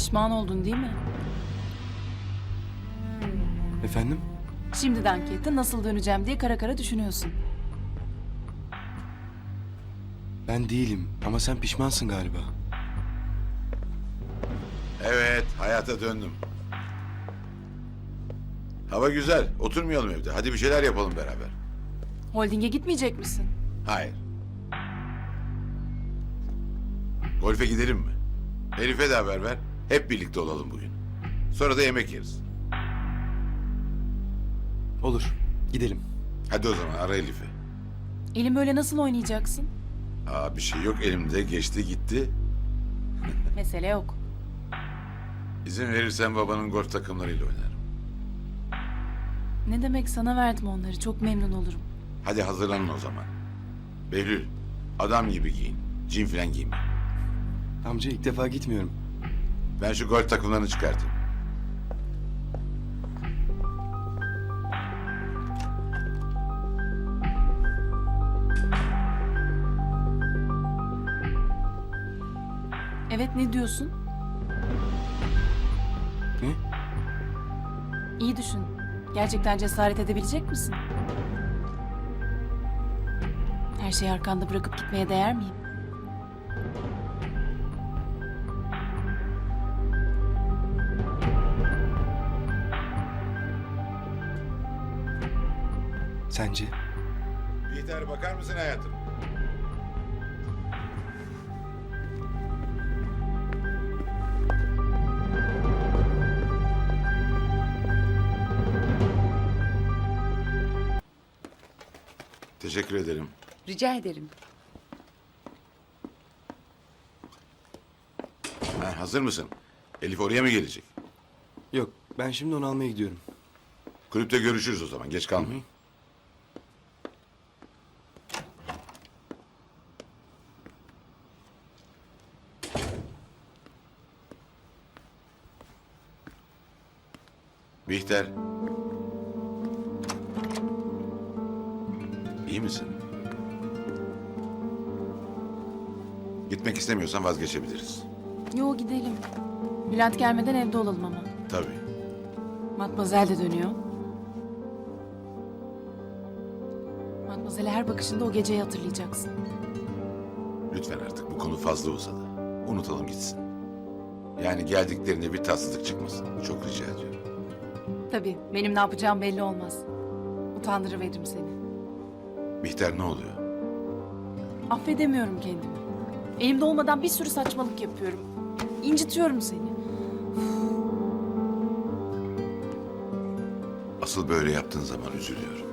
Pişman oldun değil mi? Efendim? Şimdiden Kate'e nasıl döneceğim diye kara kara düşünüyorsun. Ben değilim ama sen pişmansın galiba. Evet, hayata döndüm. Hava güzel. Oturmayalım evde. Hadi bir şeyler yapalım beraber. Holding'e gitmeyecek misin? Hayır. Golfe gidelim mi? Elif'e de haber ver. Hep birlikte olalım bugün. Sonra da yemek yeriz. Olur. Gidelim. Hadi o zaman ara Elif'i. Elim böyle nasıl oynayacaksın? Aa bir şey yok elimde. Geçti gitti. Mesele yok. İzin verirsen babanın golf takımlarıyla oynarım. Ne demek sana verdim onları. Çok memnun olurum. Hadi hazırlanın o zaman. Behlül, adam gibi giyin. Cin falan giyme. Amca ilk defa gitmiyorum. Ben şu golf takımlarını çıkartayım. Evet ne diyorsun? Ne? İyi düşün. Gerçekten cesaret edebilecek misin? Her şeyi arkanda bırakıp gitmeye değer miyim? Sence? Bihter bakar mısın hayatım? Teşekkür ederim. Rica ederim. Ha, hazır mısın? Elif oraya mı gelecek? Yok. Ben şimdi onu almaya gidiyorum. Kulüpte görüşürüz o zaman. Geç kalmayın. Bihter. İyi misin? Gitmek istemiyorsan vazgeçebiliriz. Yo gidelim. Bülent gelmeden evde olalım ama. Tabii. Matmazel de dönüyor. Matmazel'e her bakışında o geceyi hatırlayacaksın. Lütfen artık bu konu fazla uzadı. Unutalım gitsin. Yani geldiklerinde bir tatsızlık çıkmasın. Çok rica ediyorum. Tabii benim ne yapacağım belli olmaz. Utandırıveririm seni. Bihter ne oluyor? Affedemiyorum kendimi. Elimde olmadan bir sürü saçmalık yapıyorum. İncitiyorum seni. Asıl böyle yaptığın zaman üzülüyorum.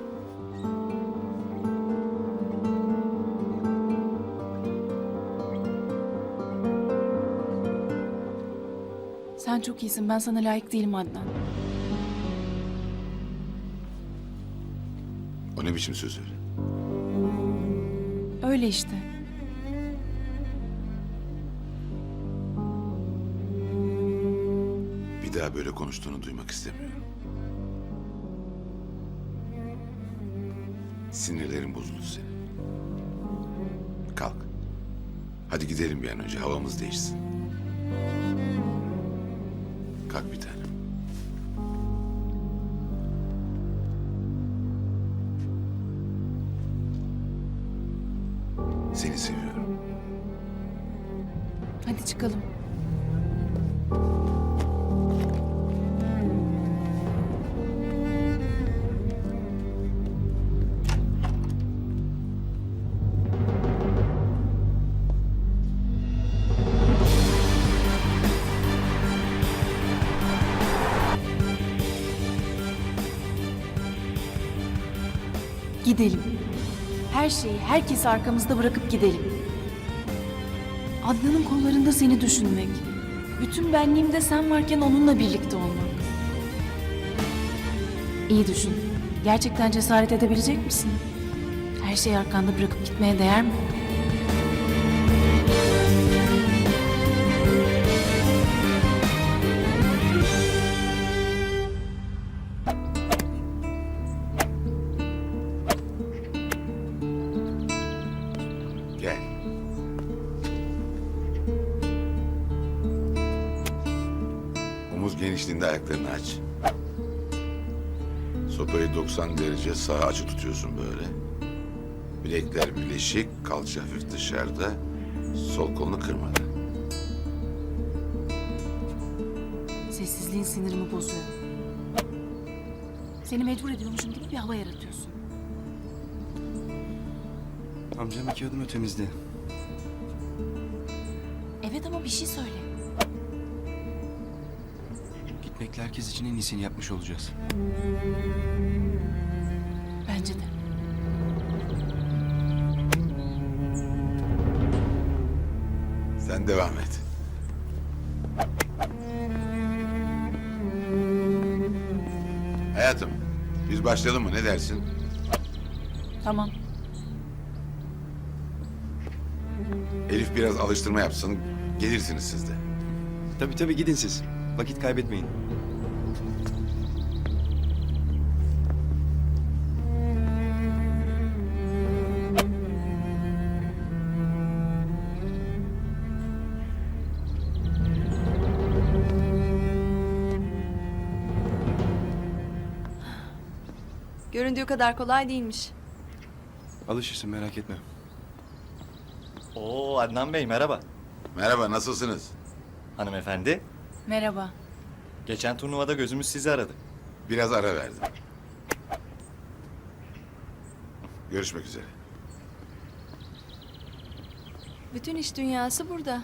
Sen çok iyisin. Ben sana layık değilim Adnan. Ne biçim söz öyle? Öyle işte. Bir daha böyle konuştuğunu duymak istemiyorum. Sinirlerin bozuldu senin. Kalk. Hadi gidelim bir an önce havamız değişsin. Kalk bir tanem. Seni seviyorum. Hadi çıkalım. Gidelim. Her şeyi, herkesi arkamızda bırakıp gidelim. Adnan'ın kollarında seni düşünmek. Bütün benliğimde sen varken onunla birlikte olmak. İyi düşün. Gerçekten cesaret edebilecek misin? Her şeyi arkanda bırakıp gitmeye değer mi? Genişliğinde ayaklarını aç. Sopayı 90 derece sağa açı tutuyorsun böyle. Bilekler birleşik, kalça hafif dışarıda. Sol kolunu kırmadan. Sessizliğin sinirimi bozuyor. Seni mecbur ediyormuşum gibi bir hava yaratıyorsun. Amcam iki adım ötemizde. Evet ama bir şey söyle. Gitmekle herkes için en iyisini yapmış olacağız. Bence de. Sen devam et. Hayatım, biz başlayalım mı? Ne dersin? Tamam. Elif biraz alıştırma yapsın. Gelirsiniz siz de. Tabii tabii gidin siz. Vakit kaybetmeyin. Göründüğü kadar kolay değilmiş. Alışırsın merak etme. Oo Adnan Bey merhaba. Merhaba, nasılsınız? Hanımefendi. Merhaba. Geçen turnuvada gözümüz sizi aradı. Biraz ara verdim. Görüşmek üzere. Bütün iş dünyası burada.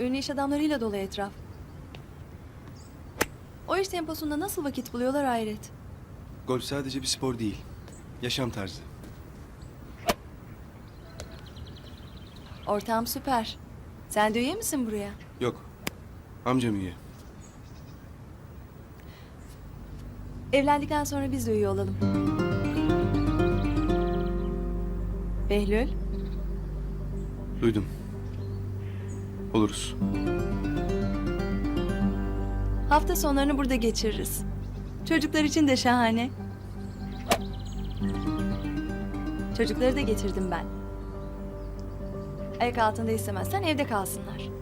Ünlü iş adamlarıyla dolu etraf. O iş temposunda nasıl vakit buluyorlar hayret. Golf sadece bir spor değil. Yaşam tarzı. Ortam süper. Sen de üye misin buraya? Yok. Amcam üye. Evlendikten sonra biz de üye olalım. Behlül, Duydum. Oluruz. hafta sonlarını burada geçiririz. Çocuklar için de şahane. Çocukları da getirdim ben. Ayak altında istemezsen evde kalsınlar.